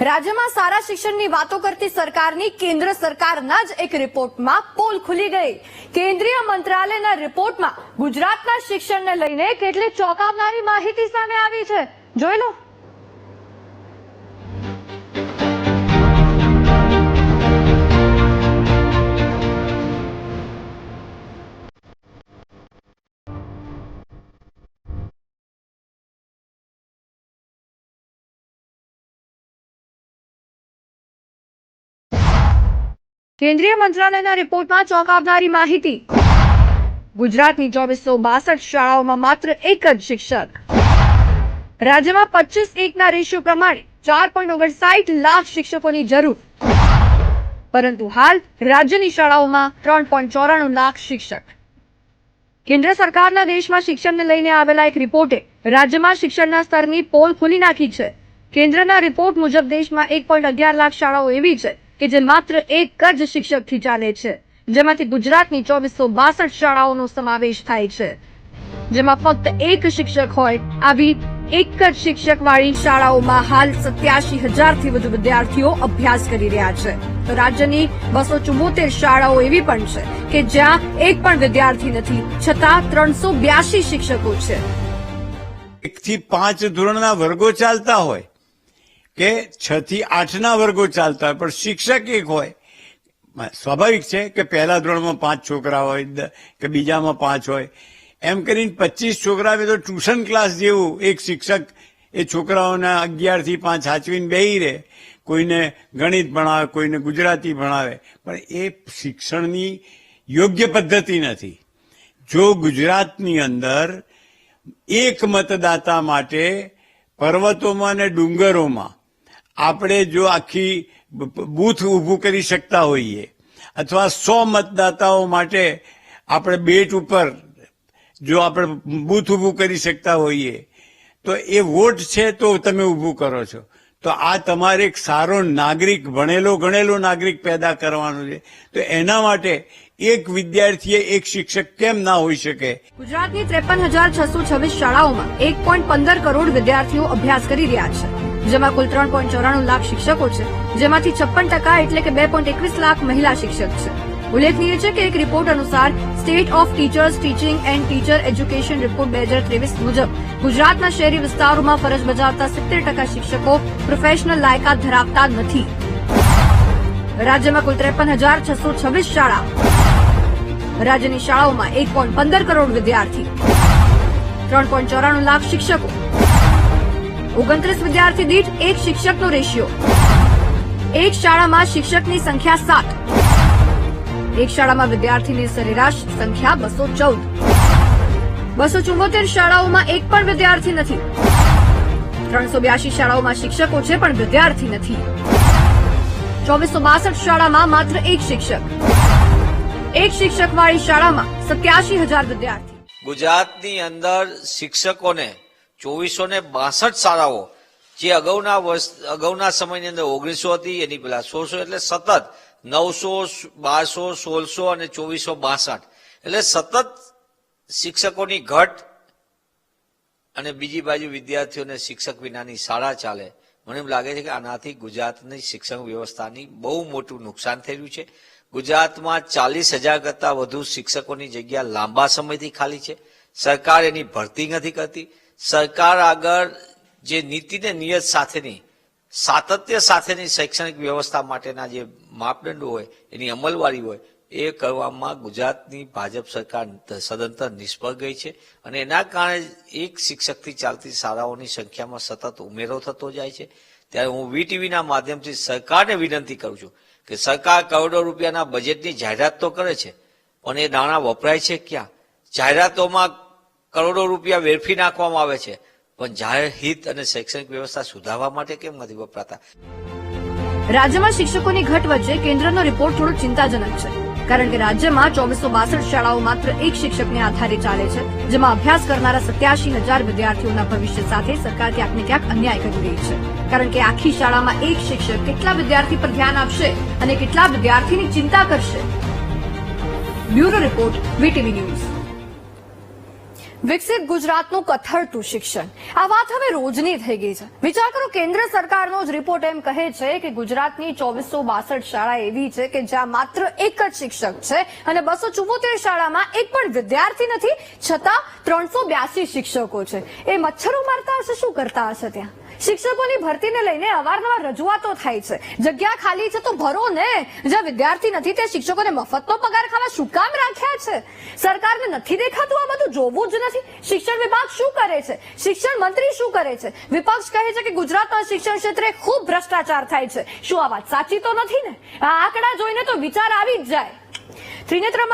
રાજ્યમાં સારા શિક્ષણની વાતો કરતી સરકારની કેન્દ્ર સરકારના જ એક રિપોર્ટમાં પોલ ખુલી ગઈ. કેન્દ્રીય મંત્રાલયના રિપોર્ટમાં ગુજરાતના શિક્ષણને લઈને કેટલી ચોંકાવનારી માહિતી સામે આવી છે. જોઈ લો. કેન્દ્રીય મંત્રાલયના રિપોર્ટમાં ચોંકાવનારી માહિતી. ગુજરાતની ચોવીસો બાસઠ શાળાઓમાં માત્ર એક જ શિક્ષક. રાજ્યમાં પચીસ એકના રેશિયો પ્રમાણે ચાર પોઈન્ટ ઓગણસાઠ લાખ શિક્ષકોની જરૂર. પરંતુ હાલ રાજ્યની શાળાઓમાં ત્રણ પોઈન્ટ ચોરાણું લાખ શિક્ષક. કેન્દ્ર સરકારના દેશમાં શિક્ષણને લઈને આવેલા એક રિપોર્ટે રાજ્યમાં શિક્ષણના સ્તરની પોલ ખોલી નાખી છે. કેન્દ્રના રિપોર્ટ મુજબ દેશમાં એક પોઈન્ટ અગિયાર લાખ શાળાઓ એવી છે કે જે માત્ર એક જ શિક્ષકથી ચાલે છે, જેમાંથી ગુજરાતની ચોવીસો બાસઠ શાળાઓનો સમાવેશ થાય છે. જેમાં ફક્ત એક શિક્ષક હોય, આવી એક જ શિક્ષક વાળી શાળાઓમાં હાલ સત્યાસી હજારથી વધુ વિદ્યાર્થીઓ અભ્યાસ કરી રહ્યા છે. તો રાજ્યની બસો ચુમ્મોતેર શાળાઓ એવી પણ છે કે જ્યાં એક પણ વિદ્યાર્થી નથી, છતાં ત્રણસો બ્યાસી શિક્ષકો છે. એક થી પાંચ ધોરણના વર્ગો ચાલતા હોય કે છ થી આઠના વર્ગો ચાલતા હોય, પણ શિક્ષક એક હોય. સ્વાભાવિક છે કે પહેલા ધોરણમાં પાંચ છોકરા હોય કે બીજામાં પાંચ હોય. એમ કરીને પચીસ છોકરા તો ટ્યુશન ક્લાસ જેવું એક શિક્ષક એ છોકરાઓના અગિયારથી પાંચ સાચવીને બેહી રહે. કોઈને ગણિત ભણાવે, કોઈને ગુજરાતી ભણાવે. પણ એ શિક્ષણની યોગ્ય પદ્ધતિ નથી. જો ગુજરાતની અંદર એક મતદાતા માટે પર્વતોમાં અને ડુંગરોમાં આપણે જો આખી બૂથ ઊભું કરી શકતા હોઈએ, અથવા સો મતદાતાઓ માટે આપણે બેટ ઉપર જો આપણે બૂથ ઊભું કરી શકતા હોઈએ, તો એ વોટ છે તો તમે ઊભું કરો છો. તો આ તમારે એક સારો નાગરિક, ભણેલો, ગણેલો નાગરિક પેદા કરવાનો છે. તો એના માટે એક વિદ્યાર્થીએ એક શિક્ષક કેમ ના હોઈ શકે? ગુજરાતની ત્રેપન હજાર છસો છવ્વીસ શાળાઓમાં એક પોઈન્ટ પંદર કરોડ વિદ્યાર્થીઓ અભ્યાસ કરી રહ્યા છે. જેમાં કુલ ત્રણ પોઈન્ટ ચોરાણું લાખ શિક્ષકો છે. જેમાંથી છપ્પન ટકા એટલે કે બે પોઈન્ટ એકવીસ લાખ મહિલા શિક્ષક છે. ઉલ્લેખનીય છે કે એક રિપોર્ટ અનુસાર state of teachers teaching and teacher education report બે હજાર ત્રેવીસ મુજબ ગુજરાતના શહેરી વિસ્તારોમાં ફરજ બજાવતા સિત્તેર ટકા શિક્ષકો પ્રોફેશનલ લાયકાત ધરાવતા નથી. રાજ્યમાં કુલ ત્રેપન હજાર છસો છવ્વીસ શાળા. રાજ્યની શાળાઓમાં એક પોઈન્ટ પંદર કરોડ વિદ્યાર્થી. ત્રણ પોઈન્ટ ચોરાણું લાખ શિક્ષકો. ઓગણત્રીસ વિદ્યાર્થી દીઠ એક શિક્ષકનો રેશિયો. એક શાળામાં શિક્ષકની સંખ્યા સાત. એક શાળામાં વિદ્યાર્થીની સરેરાશ સંખ્યા બસો ચૌદ. બસો ચુમ્મોતેર શાળાઓમાં એક પણ વિદ્યાર્થી નથી. ત્રણસો બ્યાસી શાળાઓમાં શિક્ષકો છે પણ વિદ્યાર્થી નથી. ચોવીસો બાસઠ શાળામાં માત્ર એક શિક્ષક. એક શિક્ષક વાળી શાળામાં સત્યાસી હજાર વિદ્યાર્થી. ગુજરાતની અંદર શિક્ષકોને ચોવીસો ને બાસઠ શાળાઓ, જે અગાઉના વર્ષ, અગાઉના સમયની અંદર ઓગણીસો હતી, એની પેલા સોળસો એટલે સતત નવસો, બારસો, સોળસો અને ચોવીસો બાસઠ. એટલે સતત શિક્ષકોની ઘટ અને બીજી બાજુ વિદ્યાર્થીઓને શિક્ષક વિનાની શાળા ચાલે. મને એમ લાગે છે કે આનાથી ગુજરાતની શિક્ષણ વ્યવસ્થાની બહુ મોટું નુકસાન થયેલું છે. ગુજરાતમાં ચાલીસ હજાર કરતા વધુ શિક્ષકોની જગ્યા લાંબા સમયથી ખાલી છે. સરકાર એની ભરતી નથી કરતી. સરકાર આગળ જે નીતિ ને નિયત સાથેની, સાતત્ય સાથેની શૈક્ષણિક વ્યવસ્થા માટેના જે માપદંડો હોય, એની અમલવારી હોય, એ કરવામાં ગુજરાતની ભાજપ સરકાર સદંતર નિષ્ફળ ગઈ છે. અને એના કારણે એક શિક્ષકથી ચાલતી શાળાઓની સંખ્યામાં સતત ઉમેરો થતો જાય છે. ત્યારે હું વીટીવીના માધ્યમથી સરકારને વિનંતી કરું છું કે સરકાર કરોડો રૂપિયાના બજેટની જાહેરાત તો કરે છે, પણ એ નાણાં વપરાય છે ક્યાં? જાહેરાતોમાં કરોડો રૂપિયા વેરફી નાખવામાં આવે છે. પણ જાહેર હિત અને શૈક્ષણિક વ્યવસ્થા સુધારવા માટે કેમ નથી વપરાતા? રાજ્યમાં શિક્ષકોની ઘટ વચ્ચે કેન્દ્રનો રિપોર્ટ થોડો ચિંતાજનક છે. કારણ કે રાજ્યમાં ચોવીસો બાસઠ શાળાઓ માત્ર એક શિક્ષકને આધારે ચાલે છે, જેમાં અભ્યાસ કરનારા સત્યાસી હજાર વિદ્યાર્થીઓના ભવિષ્ય સાથે સરકાર ક્યાંક ને ક્યાંક અન્યાય કરી રહી છે. કારણ કે આખી શાળામાં એક શિક્ષક કેટલા વિદ્યાર્થી પર ધ્યાન આપશે અને કેટલા વિદ્યાર્થીની ચિંતા કરશે? બ્યુરો રિપોર્ટ વીટીવી ન્યૂઝ વિકસિત ગુજરાતનું કથળતું શિક્ષણ. આ વાત હવે રોજની થઈ ગઈ છે. વિચાર કરો, કેન્દ્ર સરકારનો જ રિપોર્ટ એમ કહે છે કે ગુજરાતની ચોવીસો બાસઠ શાળા એવી છે કે જ્યાં માત્ર એક જ શિક્ષક છે અને બસો ચુમ્મોતેર શાળામાં એક પણ વિદ્યાર્થી નથી, છતાં ત્રણસો બ્યાસી શિક્ષકો છે. એ મચ્છરો મારતા હશે, શું કરતા હશે ત્યાં? શિક્ષકોની ભરતીને લઈને અવારનવાર રજૂઆતો થાય છે. જગ્યા ખાલી છે તો ભરો ને. જે વિદ્યાર્થી નથી તે શિક્ષકોને મફતનો પગાર ખાવા શું કામ રાખ્યા છે? સરકારને નથી દેખાતું આ બધું? જોવું જ નથી. શિક્ષણ વિભાગ શું કરે છે? શિક્ષણ મંત્રી શું કરે છે? વિપક્ષ કહે છે કે ગુજરાતના શિક્ષણ ક્ષેત્રે ખૂબ ભ્રષ્ટાચાર થાય છે. શું આ વાત સાચી તો નથી ને? આ આંકડા જોઈને તો વિચાર આવી જ જાય. ત્રિનેત્રમાં